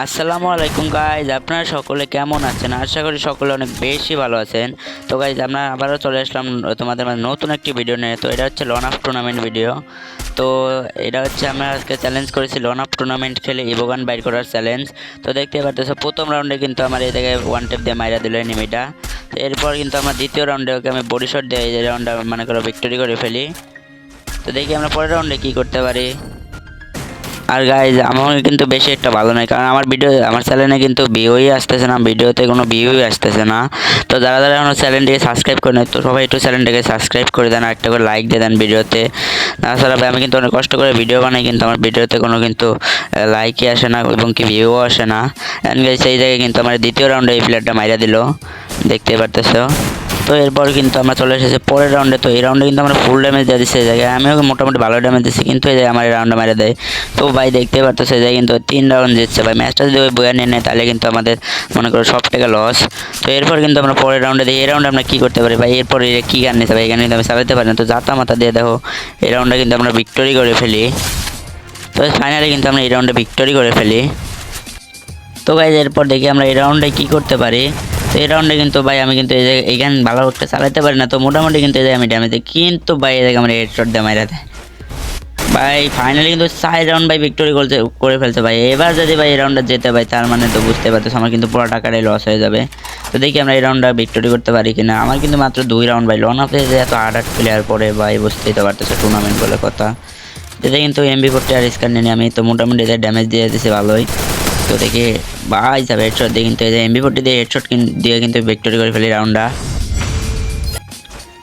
আসসালামু আলাইকুম গাইজ আপনারা সকলে কেমন আছেন? আশা করি সকলে অনেক বেশি ভালো আছেন। তো গাইজ আমরা আবারও চলে আসলাম তোমাদের মানে নতুন একটি ভিডিও নিয়ে। তো, এটা হচ্ছে লন আপ টুর্নামেন্ট ভিডিও তো, এটা হচ্ছে আমরা আজকে চ্যালেঞ্জ করেছি লন আপ টুর্নামেন্ট খেলে ইবোগান বাইর করার চ্যালেঞ্জ তো দেখতে পারতেছ, প্রথম রাউন্ডে কিন্তু আমার এই জায়গায় ওয়ান টেপ দিয়ে মাইরা দিল এনিমিটা তো, এরপর কিন্তু আমরা দ্বিতীয় রাউন্ডে ওকে আমি বডি শট দিয়ে এই রাউন্ডে মনে, করো ভিক্টোরি করে ফেলি। তো, দেখি আমরা পরের রাউন্ডে কী করতে পারি। আর গাইজ আমার কিন্তু বেশি একটা ভালো নয় কারণ আমার ভিডিও আমার চ্যানেলে কিন্তু ভিউই আসতেছে না ভিডিওতে কোনো ভিউই আসতেছে না। তো যারা যারা আমার চ্যানেলটিকে সাবস্ক্রাইব করে নেয় তো সবাই একটু চ্যানেলটাকে সাবস্ক্রাইব করে দেন আর একটা করে লাইক দিয়ে দেন ভিডিওতে তাছাড়া আমি কিন্তু অনেক কষ্ট করে ভিডিও বানাই, কিন্তু আমার ভিডিওতে কোনো কিন্তু লাইকই আসে না, এবং কি ভিউও আসে না। অ্যান্ড গাইজ সেই জায়গায় কিন্তু আমার দ্বিতীয় রাউন্ডে এই প্লেয়ারটা মাইরা দিল, দেখতে পারতেছো? তো এরপর কিন্তু আমরা চলে এসেছি পরের রাউন্ডে তো এই রাউন্ডে কিন্তু আমরা ফুল ড্যামেজ দিয়ে দিচ্ছি, এই জায়গায়। আমিও মোটামুটি ভালো ড্যামেজ দিচ্ছি, কিন্তু এই জায়গায় আমার এই রাউন্ডে মেরে দেয়। তো ভাই দেখতে পারতো সেই জায়গায় কিন্তু তিন রাউন্ড জিতছে। ভাই ম্যাচটা যদি ওই বইয়া নিয়ে নেয়, তাহলে কিন্তু আমাদের, মনে করো, সব টাকা লস তো এরপর কিন্তু আমরা পরের রাউন্ডে দিই এই রাউন্ডে আমরা কী করতে পারি? ভাই, এরপর এর কী গান নিতে ভাই এখানে কিন্তু আমি চালাতে পারি না। তো জাতা মাথা দিয়ে দেখো, এই রাউন্ডে কিন্তু আমরা ভিক্টোরি করে ফেলি। তো ফাইনালি কিন্তু আমরা এই রাউন্ডে ভিক্টোরি করে ফেলি। তো গাইজ এরপর দেখি আমরা এই রাউন্ডে কী করতে পারি। তো এই রাউন্ডে কিন্তু ভাই আমি কিন্তু এই জায়গায় এইখান ভালো একটা চালাতে পারি না। তো মোটামুটি কিন্তু এই জায়গায় আমি ড্যামেজ দিই। কিন্তু ভাই এই জায়গায় আমার হেড শট দিয়ে মাইরা দেয়। ভাই ফাইনালি কিন্তু সাইড রাউন্ড ভাই ভিক্টোরি করতে করে ফেলছে ভাই। এবার যদি ভাই এই রাউন্ডটা যেতে ভাই তার মানে তো বুঝতে পারতেছ, আমার কিন্তু পুরো টাকাটাই লস হয়ে যাবে। তো দেখি আমরা এই রাউন্ডটা ভিক্টোরি করতে পারি কিনা। আমার কিন্তু মাত্র দুই রাউন্ড ভাই। লন অফে এত আট আট প্লেয়ার পরে ভাই, বুঝতেই তো পারতেছে টুর্নামেন্ট বলে কথা। এতে কিন্তু এমবি ফোরটি আর স্কার নিয়ে আমি তো মোটামুটি এদের ড্যামেজ দিয়ে দিতেছি ভালোই। তো দেখি ভাই যাবে হেডশট দিয়ে কিন্তু এমবি ফোরটি দিয়ে হেডশট দিয়ে কিন্তু ভিক্টোরি করে ফেলি রাউন্ডটা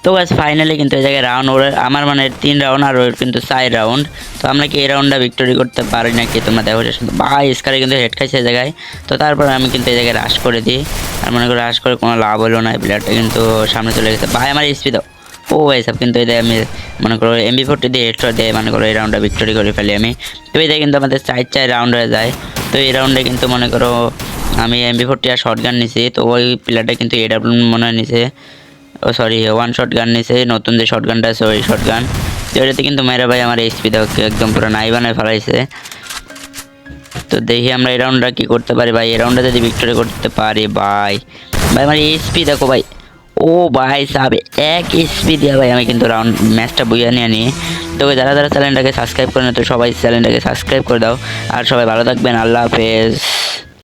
তো গাছ ফাইনালি কিন্তু এই জায়গায় রাউন্ড ওর আমার মানে তিন রাউন্ড আর ওর কিন্তু চার রাউন্ড তো আমরা কি এই রাউন্ডটা ভিক্টোরি করতে পারি নাকি তোমরা দেখো ভাই স্কারে কিন্তু হেড খাইছে এই জায়গায়। তো তারপর আমি কিন্তু এই জায়গায় রাশ করে দিই। আর মনে করি রাশ করে কোনো লাভ হলো না প্লেয়ারটা কিন্তু সামনে চলে গেছে। ভাই আমার স্পিড ও ভাই, সব কিন্তু এই আমি মনে করো এমবি ফোরটি দিয়ে হেডশট দিয়ে মনে করো এই রাউন্ডটা ভিক্টোরি করে ফেলি আমি। তো এই কিন্তু আমাদের চার চার রাউন্ড হয়ে যায়। তো এই রাউন্ডে কিন্তু মনে করো আমি এমবি ফোরটি আর শর্ট গান নিছি, তো ওই প্লেয়ারটা কিন্তু এ এডাব্লিউ মনে হয় নিছে। ও সরি ওয়ান শর্ট গান নিছে, নতুন যে শর্ট গানটা আছে ওই শট গান ওইটাতে কিন্তু মেয়েরা ভাই আমার এইচপি একদম পুরো নাই বানায় ফেলাইছে। তো দেখি আমরা এই রাউন্ডটা কী করতে পারি ভাই, এই রাউন্ডটা যদি ভিক্টোরি করতে পারি ভাই। ভাই, আমার এইচপি দেখো ভাই। ও ভাই সাহেব, এক স্পি দিয়ে ভাই আমি কিন্তু রাউন্ড ম্যাচটা বুঝে নিয়ে নিই। তো যারা যারা চ্যানেলটাকে সাবস্ক্রাইব করে না, তো সবাই চ্যানেলটাকে সাবস্ক্রাইব করে দাও। আর সবাই ভালো থাকবেন, আল্লাহ হাফেজ।